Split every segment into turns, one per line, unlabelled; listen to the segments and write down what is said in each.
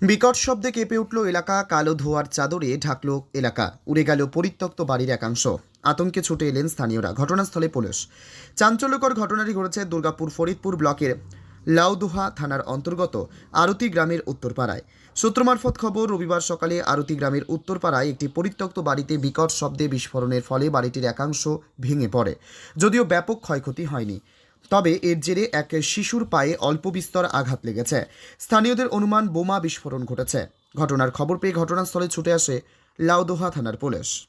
বিকট শব্দে কেঁপে উঠল এলাকা, কালো ধোয়ার চাদরে ঢাকল এলাকা। উড়ে গেল পরিত্যক্ত বাড়ির একাংশ। আতঙ্কে ছুটে এলেন স্থানীয়রা। ঘটনাস্থলে পুলিশ। চাঞ্চল্যকর ঘটনাটি ঘটেছে দুর্গাপুর ফরিদপুর ব্লকের লাউদোহা থানার অন্তর্গত আরতি গ্রামের উত্তরপাড়ায়। সূত্র মারফত খবর, রবিবার সকালে আরতি গ্রামের উত্তরপাড়ায় একটি পরিত্যক্ত বাড়িতে বিকট শব্দে বিস্ফোরণের ফলে বাড়িটির একাংশ ভেঙে পড়ে। যদিও ব্যাপক ক্ষয়ক্ষতি হয়নি। তবে এর জেরে এক শিশুর পায়ে অল্প বিস্তর আঘাত লেগেছে। স্থানীয়দের অনুমান বোমা বিস্ফোরণ ঘটেছে। ঘটনার খবর পেয়ে ঘটনাস্থলে ছুটে আসে লাউদোহা থানার পুলিশ।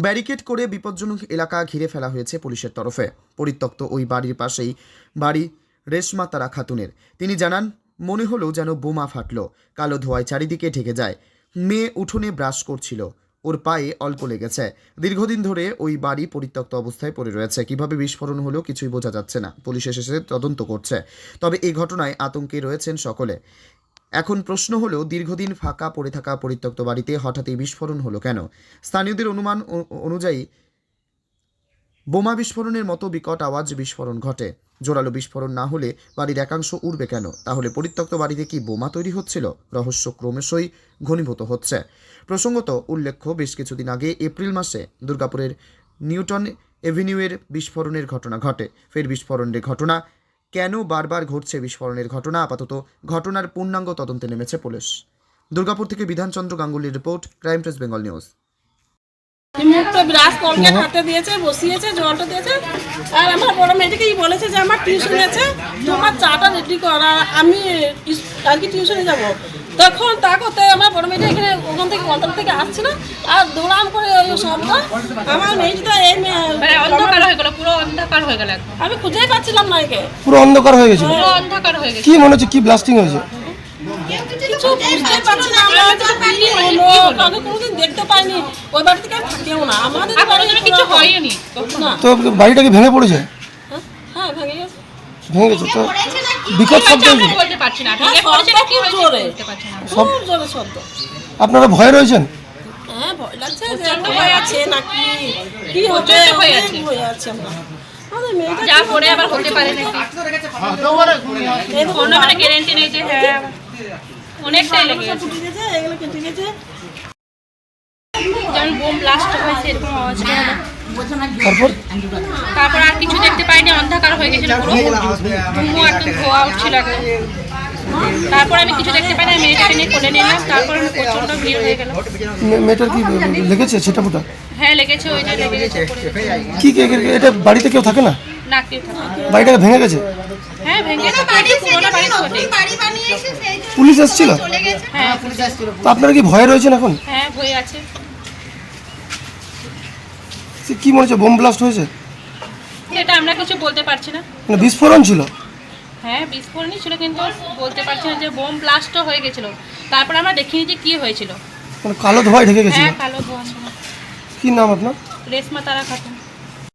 ব্যারিকেড করে বিপজ্জনক এলাকা ঘিরে ফেলা হয়েছে পুলিশের তরফে। পরিত্যক্ত ওই বাড়ির পাশেই বাড়ি রেশমা তারা খাতুনের। তিনি জানান, মনে হলো যেন বোমা ফাটল। কালো ধোঁয়ায় চারিদিকে ঢেকে যায়। মেয়ে উঠোনে ব্রাশ করছিল। ওর পায়ে অল্প লেগেছে। দীর্ঘদিন ধরে ওই বাড়ি পরিত্যক্ত অবস্থায় পড়ে রয়েছে। কীভাবে বিস্ফোরণ হলো কিছুই বোঝা যাচ্ছে না। পুলিশ এসেছে, তদন্ত করছে। তবে এই ঘটনায় আতঙ্কে রয়েছেন সকলে। এখন প্রশ্ন হলো, দীর্ঘদিন ফাঁকা পড়ে থাকা পরিত্যক্ত বাড়িতে হঠাৎই বিস্ফোরণ হলো কেন? স্থানীয়দের অনুমান অনুযায়ী বোমা বিস্ফোরণের মতো বিকট আওয়াজ বিস্ফোরণ ঘটে। জোরালো বিস্ফোরণ না হলে বাড়ির একাংশ উড়বে কেন? তাহলে পরিত্যক্ত বাড়িতে কি বোমা তৈরি হচ্ছিল? রহস্য ক্রমশই ঘনীভূত হচ্ছে। প্রসঙ্গত উল্লেখ্য, বেশ কিছুদিন আগে এপ্রিল মাসে দুর্গাপুরের নিউটন এভিনিউয়ের বিস্ফোরণের ঘটনা ঘটে। ফের বিস্ফোরণের ঘটনা। কেন বারবার ঘটছে বিস্ফোরণের ঘটনা? আপাতত ঘটনার পূর্ণাঙ্গ তদন্তে নেমেছে পুলিশ। দুর্গাপুর থেকে Bidhanchandra গাঙ্গুলির report, crime press, Bengal news.
মুখটা ব্রাশ কলকে হাতে দিয়েছে বসিয়েছে জলটা দিয়েছে। আর আমার বড় মেয়েটাকে ই বলেছে যে আমার টিউশন আছে তোমার চাটা রেডি কর আর আমি ইস- কালকে টিউশনে যাব? তখন তা করতে আমার বড় মেয়েটা এখানে ওখান থেকে কন্ট্রোল থেকে আসছে না আর দৌড়াম করে ওই শব্দ আমার মেয়েটা এই
মানে অন্ধকার হয়ে গেল পুরো অন্ধকার হয়ে গেল
আমি খুঁজেই পাচ্ছিলাম না একে।
পুরো অন্ধকার হয়ে গেছিল।
পুরো অন্ধকার হয়ে গেছে
কি মনে হচ্ছে কি ব্লাস্টিং হয়েছে?
কিছু বুঝতেই পারছি না আমরা কি হলো কাউকে কোনোদিন দেখতে পাইনি ওই বাড়ি থেকে থাকেও না। আমাদের
কিছু হয়নি
না।
তো বাড়িটা কি ভেঙে পড়েছে?
হ্যাঁ, হ্যাঁ ভেঙে গেছে।
ভেঙে গেছে তো বিকট শব্দ
বলতে পারছি না। ভেঙে পড়েছে কি হয়েছে বলতে পারছি না।
খুব জোরে শব্দ।
আপনারা ভয় রয়েছেন?
হ্যাঁ ভয় লাগছে যে ভয় আছে নাকি? কি হবে
প্রচণ্ড ভয় আছে।
ভয় আছে আমরা।
যা
কি
পরে আবার হতে পারে নাকি? কোনো মানে গ্যারেন্টি নেই যে হ্যাঁ। অনেকটাই লেগে গেছে।
ফুটে গেছে এগুলো কেটে গেছে।
যেমন বোম ব্লাস্ট হয়েছে এরকম আওয়াজ
তারপর?
তারপর আর কিছু দেখতে পাইনি অন্ধকার হয়ে গেছিল পুরো। ধুমো একদম ধোয়া উঠছিল একদম। তারপর আমি কিছু দেখতে পাইনি আমি মেয়েটাকে নিয়ে কোলে নিলাম তারপর আমি প্রচণ্ড ভিড় হয়ে গেল।
মেয়েটার কি লেগেছে সেটা
হ্যাঁ লেগেছে ওই যে লেগে গেছে। উপরে।
কি কি কি- এটা বাড়িতে কেউ থাকে না?
না কেউ থাকে না।
ভেঙে গেছে?
হ্যাঁ ভেঙে গেছে পুরোনো বাড়ি বটে
বাড়ি বানিয়েছে সেই জন্য
পুলিশ এসেছিল?
চলে গেছে।
হ্যাঁ
তো আপনারা কি ভয়ে রয়েছেন এখন?
হ্যাঁ ভয় আছে।
সে কি মনে হচ্ছে বোম ব্লাস্ট হয়েছে?
এটা আমরা কিছু বলতে পারছি না।
মানে বিস্ফোরণ ছিল?
হ্যাঁ বিস্ফোরণই ছিল কিন্তু বলতে পারছি না যে বোম ব্লাস্টও হয়ে গেছিল। তারপর আমরা দেখিনি যে কি হয়েছিল।
মানে কালো ধোঁয়ায় ঢেকে গেছিল।
হ্যাঁ কালো ধোঁয়া। ছিল
কি নাম আপনার?
রেশমা তারা খাতুন